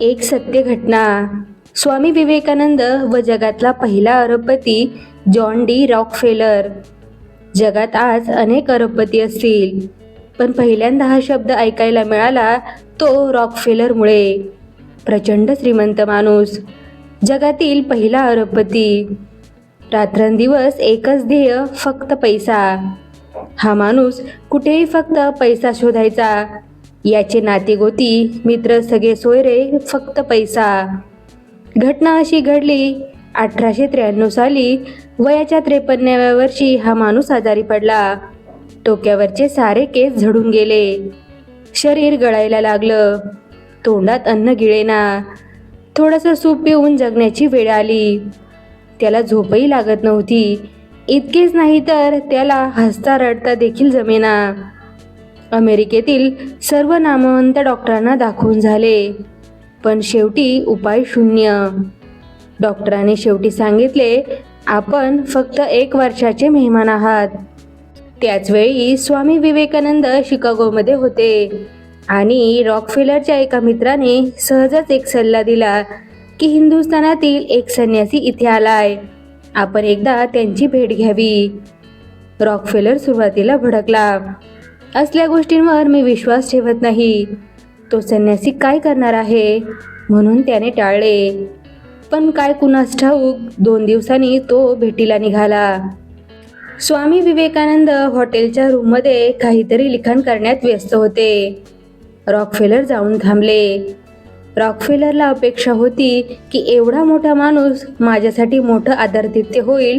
एक सत्य घटना. स्वामी विवेकानंद व जगातला पहिला अरबपती जॉन डी रॉकफेलर. जगात आज अनेक अरबपती असतील पण पहिल्यांदा हा शब्द ऐकायला मिळाला तो रॉकफेलरमुळे. प्रचंड श्रीमंत माणूस जगातील पहिला अरबपती. रात्रंदिवस एकच ध्येय फक्त पैसा. हा माणूस कुठेही फक्त पैसा शोधायचा. याचे नातेगोती मित्र सगळे सोयरे फक्त पैसा. घटना अशी घडली अठराशे त्र्याण्णव साली वयाच्या त्रेपन्नाव्या वर्षी हा माणूस आजारी पडला. डोक्यावरचे सारे केस झडून गेले. शरीर गळायला लागलं. तोंडात अन्न गिळेना. थोडंसं सूप पिऊन जगण्याची वेळ आली. त्याला झोपही लागत नव्हती. इतकेच नाही तर त्याला हसता रडता देखील जमेना. अमेरिकेतील सर्व नामवंत डॉक्टरांना दाखवून झाले. पण शेवटी उपाय शून्य. डॉक्टरांनी शेवटी सांगितले आपण फक्त एक वर्षाचे मेहमान आहात. त्याचवेळी स्वामी विवेकानंद शिकागोमध्ये होते आणि रॉकफेलरच्या एका मित्राने सहजच एक सल्ला दिला की हिंदुस्थानातील एक संन्यासी इथे आलाय. आपण एकदा त्यांची भेट घ्यावी. रॉकफेलर सुरुवातीला भडकला. असल्या गोष्टींवर मी विश्वास ठेवत नाही. तो संन्यासी काय करणार आहे? म्हणून त्याने टाळले. पण काय कुणास ठाऊक दोन दिवसांनी तो भेटीला निघाला. स्वामी विवेकानंद हॉटेलच्या रूममध्ये काहीतरी लिखाण करण्यात व्यस्त होते. रॉकफेलर जाऊन थांबले. रॉकफेलरला अपेक्षा होती की एवढा मोठा माणूस माझ्यासाठी मोठं आदरातिथ्य होईल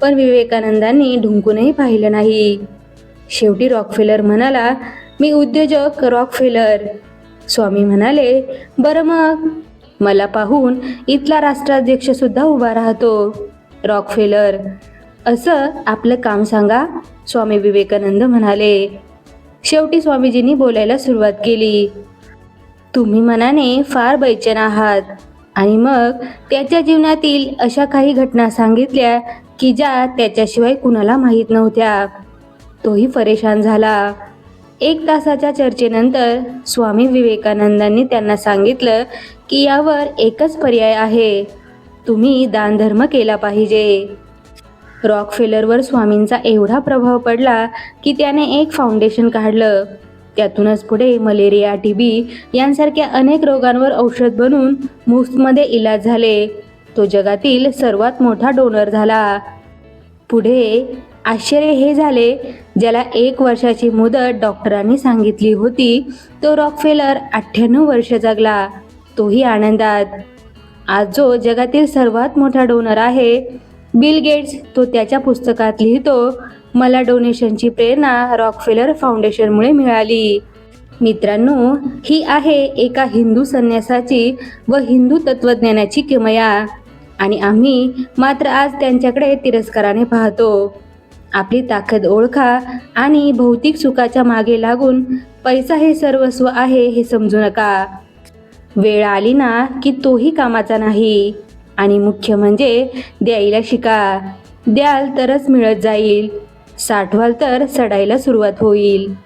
पण विवेकानंदांनी ढुंकूनही पाहिलं नाही. शेवटी रॉकफेलर म्हणाला मी उद्योजक रॉकफेलर स्वामी म्हणाले बरं मग मला पाहून इथला राष्ट्राध्यक्ष सुद्धा उभा राहतो रॉकफेलर असं आपलं काम सांगा स्वामी विवेकानंद म्हणाले. शेवटी स्वामीजींनी बोलायला सुरुवात केली. तुम्ही मनाने फार बैचन आहात आणि मग त्याच्या जीवनातील अशा काही घटना सांगितल्या की ज्या त्याच्याशिवाय कुणाला माहीत नव्हत्या. तोही परेशान झाला. एक तासाच्या चर्चेनंतर स्वामी विवेकानंदांनी त्यांना सांगितलं की यावर एकच पर्याय आहे. तुम्ही दानधर्म केला पाहिजे. रॉकफेलरवर स्वामींचा एवढा प्रभाव पडला की त्याने एक फाउंडेशन काढलं. त्यातूनच पुढे मलेरिया टी बी यांसारख्या अनेक रोगांवर औषध बनून मुफ्तमध्ये इलाज झाले. तो जगातील सर्वात मोठा डोनर झाला. पुढे आश्चर्य हे झाले ज्याला एक वर्षाची मुदत डॉक्टरांनी सांगितली होती तो रॉकफेलर अठ्ठ्याण्णव वर्ष जगला. तोही आनंदात. आज जो जगातील सर्वात मोठा डोनर आहे बिल गेट्स तो त्याच्या पुस्तकात लिहितो मला डोनेशनची प्रेरणा रॉकफेलर फाउंडेशनमुळे मिळाली. मित्रांनो ही आहे एका हिंदू संन्यासाची व हिंदू तत्वज्ञानाची किमया. आणि आम्ही मात्र आज त्यांच्याकडे तिरस्काराने पाहतो. आपली ताकद ओळखा आणि भौतिक सुखाच्या मागे लागून पैसा हे सर्वस्व आहे हे समजू नका. वेळ आली ना की तोही कामाचा नाही. आणि मुख्य म्हणजे द्यायला शिका. द्याल तरच मिळत जाईल. साठवाल तर सडायला सुरुवात होईल.